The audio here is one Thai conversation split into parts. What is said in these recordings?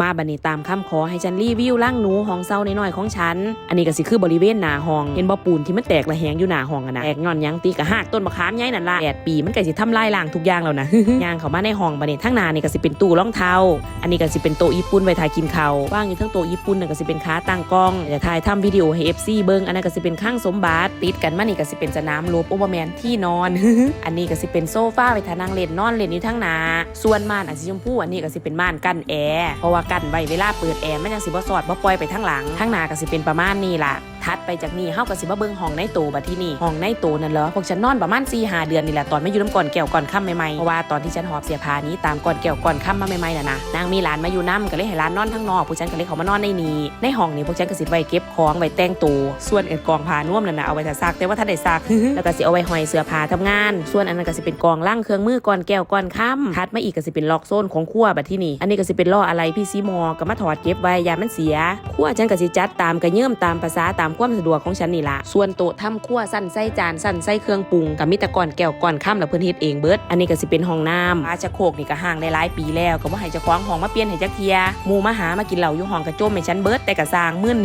มาบันนี้ตามคำขอให้ฉันรีวิวร่างหนูห้องเศร้าในน้อยของฉัน อันนี้ก็สิคือบริเวณหน้าห้อง เห็นบ่ปูนที่มันแตกระแหงอยู่หน้าห้องอะนะแตกงอนยังตีกระหักต้นมะขามใหญ่นั่นละแปดปีมันก็สิทำลายล้างทุกอย่างแล้วนะย่างเขามาในห้องบัดนี้ทั้งหน้านี่ก็สิเป็นตู้รองเท้า อันนี้ก็สิเป็นโต๊ะญี่ปุ่นไว้ถ่ายกินข้าวว่างอยู่ทั้งโต๊ะญี่ปุ่นน่ะก็สิเป็นขาตั้งกล้องจะถ่ายทำวิดีโอให้ FC เบิ่งอันนั้นก็สิเป็นข้างสมบัติติดกันมานี่ก็สิเป็นสนามรบโอเบอร์แมนที่นอน อันนี้ก็สิเป็นโซฟาไว้ทานั่งเล่นนอนเล่นอยู่ทั้งหน้าส่วนม่านอันสีชมพูอันนี้ก็สิเป็นม่านกั้นแอร์เพราะว่ากันไว้เวลาเปิดแอร์มันยังสิบ่สอดบ่ปล่อยไปทั้งหลังทั้งหน้าก็สิเป็นประมาณนี้ล่ะ ถัดไปจากนี้เฮาก็สิมาเบิ่งห้องในโตบัดที่นี่ห้องในโตนั่นเหรอพวกฉันนอนประมาณ4 5เดือนนี่แหละตอนไม่อยู่น้ำก่อนแก้วก่อนค่ำใหม่ๆเพราะว่าตอนที่ฉันหอบเสียพานี้ตามก่อนแก้วก่อนค่ำมาใหม่ๆน่ะนะนางมีหลานมาอยู่นํก็เลยให้หลานนอนทั้งนอกพวกฉันก็เลยเขามานอนในนี้ในห้องนี้พวกฉันก็สิไว้เก็บของไว้แต่งตัวส่วนเอ็ดกองผ้านุ่มนั่นน่ะเอาไว้ถ้าซักแต่ว่าถ้าได้ซักแล้วก็สิเอาไว้ห้อยเสื้อผ้าทำงาน ส่วนอันนั้นก็สิเป็นกองล่างเครื่องมือก่อนแก้วก่อนค่ำถัดมาอีกก็สิเป็นล็อกโซนของครัวบัดที่นี่อันนี้ก็สิเป็นล้ออะไรพี่ซีมอก็มาถอดเก็บไว้ยามมันเสียครัวฉันก็สิจัดตามกระเยิ่มตามภาษาตามความสะดวกของฉันนี่ละส่วนโต๊ะทำครัวสั่นไส้จานสั่นไส้เครื่องปรุงกับมิตรก่อนแก้วก่อนค่ำแล้วเพิ่อนเฮ็ดเองเบิด อันนี้ก็สิเป็นห้องน้ำอาชะโคกนี่ก็ห่างได้หลายปีแล้วก็บ่ให้เจ้างห้องมาเปลี่ยนให้จักเทียหมู่มาหามากินเหล้าอยู่ห้องกระโจมให้ฉันเบิดแต่ก็สร้างมึน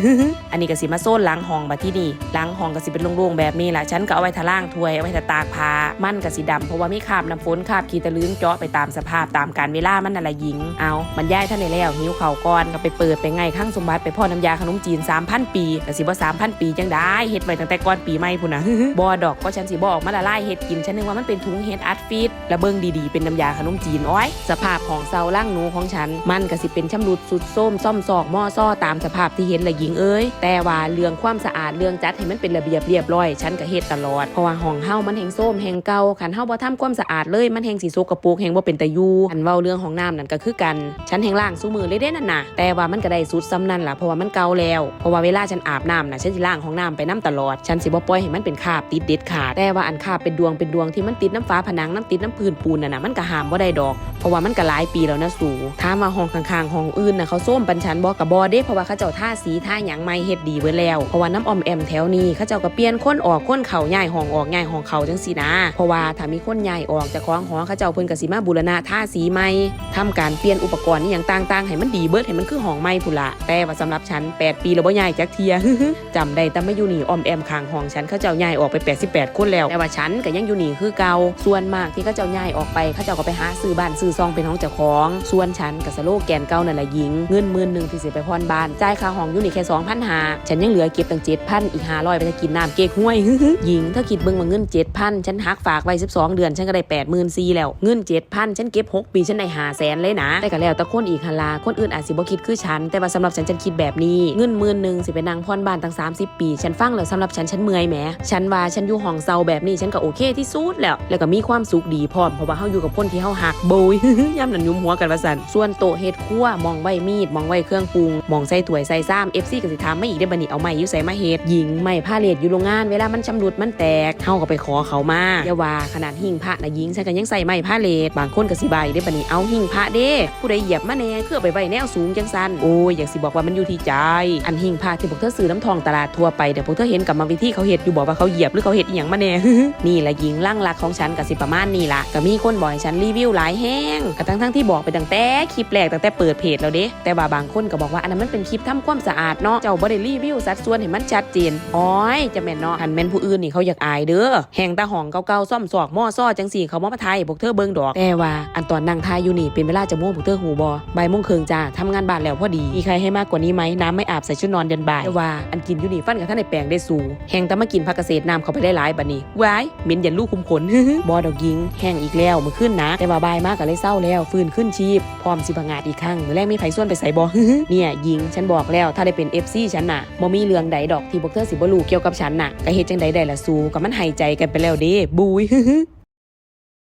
อันนี้ก็สิมาโซนล้างห้องบัดที่นี่ล้างห้องก็สิเป็นโล่งๆแบบนี้ล่ะฉันก็เอาไว้ทาล่างถ้วยเอาไว้ทาตากผ้ามันก็สิดำเพราะว่ามีคราบน้ำฝนคราบขี้ตะลึงเจาะไปตามสภาพตามการเวลามันนั่นละหญิงเอามันย้ายท่านได้แล้วหิวเข่าก่อนก็ไปเปิดไปไงข้างสมบัติไปพ่อน้ำยาขนมจีน3,000ปีก็สิบ่3,000ปีจังได้เฮ็ดไว้ตั้งแต่ก่อนปีใหม่พุ่นนะบ่ดอกก็ฉันสิบออกมาละลายเฮ็ดกินฉันนึกว่ามันเป็นถุงเฮ็ดอัดฟีดแล้วเบิ่งดีๆเป็นน้ำยาขนมจีนอ้อย สภาพของเซาล่างหนูของฉัน มันก็สิเป็นชำรุดสุดโทรมซ่อมซอกหม้อซ้อตามสภาพที่เห็นละหญิงเอ้ยแต่ว่าเรื่องความสะอาดเรื่องจัดให้มันเป็นระเบียบเรียบร้อยฉันก็เฮ็ดตลอดเพราะว่าห้องเฮามันแห่งโซมแห่งเก่าคันเฮาบ่ทำความสะอาดเลยมันแห่งสิสกระปรกแห่งบ่าเป็นตะยูอันเว้าเรื่องห้องน้ำนั่นก็คือกัน ฉันแห่งล่างสู้มือเลยเด้นั่นน่ะแต่ว่ามันก็ได้สุดซ้ำนั่นล่ะเพราะว่ามันเก่าแล้วเพราะว่าเวลาฉันอาบน้ำน่ะฉันสิล้างห้องน้ำไปน้ำตลอด ฉันสิบ่ปล่อยให้มันเป็นคาบติดเด็ดขาดแต่ว่าอันคาบเป็นดวงเป็นดวงที่มันติดน้ำฟ้าผนังน้ำติดน้ำพื้นปูนน่ะนะมันก็หามบ่ได้ดอก เพราะว่ามันก็หลายปีแล้วนะสูถามว่าห้องข้างๆห้องอื่นน่ะเขาส้มปันชันบ่กับบ่เด้เพราะว่าเขาเจ้าท่าสีท่าหยังไม่เฮ็ดดีไว้แล้วเพราะว่าน้ำอมแอมแถวนี้เขาเจ้าก็เปลี่ยนคนออกคนเข่าย้ายห้องออกย้ายห้องเข่าจังซี่นะ เพราะว่าถ้ามีคนย้ายออกจากของหอเขาเจ้าเพิ่นก็สิมาบูรณะท่าสีใหม่ทำการเปลี่ยนอุปกรณ์นี่อย่างต่างๆให้มันดีเบิดให้มันคือห้องใหม่พุ่นละแต่ว่าสำหรับฉัน 8 ปีแล้วบ่ย้ายจักเทียจำได้แต่ไม่อยู่นี่ออมแอมข้างห้องฉันเขาเจ้าย้ายออกไป 88 คนแล้วแต่ว่าฉันก็ยังอยู่นี่คือเก่าส่วนมากที่เขาเจ้าย้ายออกไปเขาเจ้าก็ไปหาซื้อบ้านซื้อซองเป็นของเจ้าของ ส่วนฉันกับสโลแกนเก่านั่นแหละหญิงเงินหมื่นหนึ่งที่เสิไปพรบ้านจ่ายค่าห้องอยู่นี่แค่2,000หาฉันยังเหลือเก็บตั้ง7,000อีก500ไปจะกินน้ำเก๊กห้วยหญิงถ้าคิดเบิ่งว่าเงิน7,000ฉันหักฝากไว้12เดือนฉันก็ได้84,000แล้วเงิน7,000ฉันเก็บ6ปีฉันได้5แสนเลยนะแต่ก็แล้วแต่คนอีกหั่นล่ะคนอื่นอาจสิบ่คิดคือฉัน แต่ว่าสำหรับฉันฉันคิดแบบนี้เงินหมื่นหนึ่งสิไปนั่งพรบ้านตั้ง30 ปี ฉันฟังแล้วสำหรับฉันฉันเมื่อยแหมฉันว่าฉันอยู่ห้องเซาแบบนี้ฉันก็โอเคที่สุดแล้ว แล้วก็มีความสุขดีพร้อมเพราะว่าเฮาอยู่กับคนที่เฮาหักโบยย่ำหนันยุมหัวกันว่าซั่นส่วนโตเฮ็ดครัวมองไว้มีดมองไว้เครื่องปรุงมองใส่ถ้วยใส่ซ้ำ FC ก็สิถามไมาอีกได้บัดนี้เอาไม้อยู่ใส่มาเฮ็ดหญิงไม้ผ้าเลดอยู่โรงงานเวลามันชำรุดมันแตกเฮาก็ไปขอเขามาอย่าว่าขนาดหิ้งพระนะหญิงฉันก็ยังใส่ไม้ผ้าเลดบางคนก็สิบายได้บัดนี้เอาหิ้งพระเด้ ผู้ใดเหยียบมาแน่คือเอไปไว้แนวสูงจังซั่นโอ้ยอยากสิบอกว่ามันอยู่ที่ใจ อันหิ้งพระที่พวกเธอซื้อน้ำทองตลาดทั่วไปเดี๋ยวพวกเธอเห็นกรรมาวิธีเขาเฮ็ดอยู่บอกว่าเขาเหยียบหรือเขาเฮ็ดอีหยังมาแน่นี่แหละหญิงล่างรักของฉันกับสิประมาณนี้ล่ะก็มีคนบอกให้ฉันรีวิวหลายแห้งก็ทั้งทั้งที่บอกไปตั้งแต่คลิปแรกตั้งแต่เปิดเพจแล้วเด้แต่ว่าบางคนก็บอกว่าอันนั้นมันเป็นคลิปทำความสะอาดเนาะเจ้าบ่ได้รีวิวสัดส่วนให้มันชัดเจนอ๋อยจะแม่นเนาะหันแม่นผู้อื่นนี่เขาอยากอายเด้อแหงตาห้องเก่าๆซ่อมซอกหม้อซ้อจังสี่เขามามาไทยพวกเธอเบิ่งดอกแต่ว่าอันตอนนั่งทายอยู่นี่เป็นเวลาจะม่วงพวกเธอหูบ่บ่ายโมงครึ่งจ้าทำงานบ้านแล้วพอดีมีใครให้มากกว่านี้ไหมน้ำไม่อาบใส่ชุดนอนเดินบ่ายแต่ว่าอันกินอยู่นี่ฟันกับท่านในแปลงได้สูแห่งแต่มากินผักเกษตรน้ำเขาไปได้หลายบัดนี้ว้ายเหม็นยันลูกคุมขนบอดอกยิงแห้งอีกแล้วมือขึ้นนะแต่ว่าบายมากก็เลยเศร้าแล้ว ฟื้นขึ้นชีพพร้อมสิบงาดอีกครั้งมือแรกมีไผส่วนไปใส่บอเนี่ยยิงฉันบอกแล้วถ้าได้เป็น FC ฉันน่ะบ่มีเรื่องใดดอกที่พวกเธอสิบ่รู้เกี่ยวกับฉันน่ะก็เฮ็ดจังใดได้ละสูกับมันหายใจกันไปแล้วเด้บุย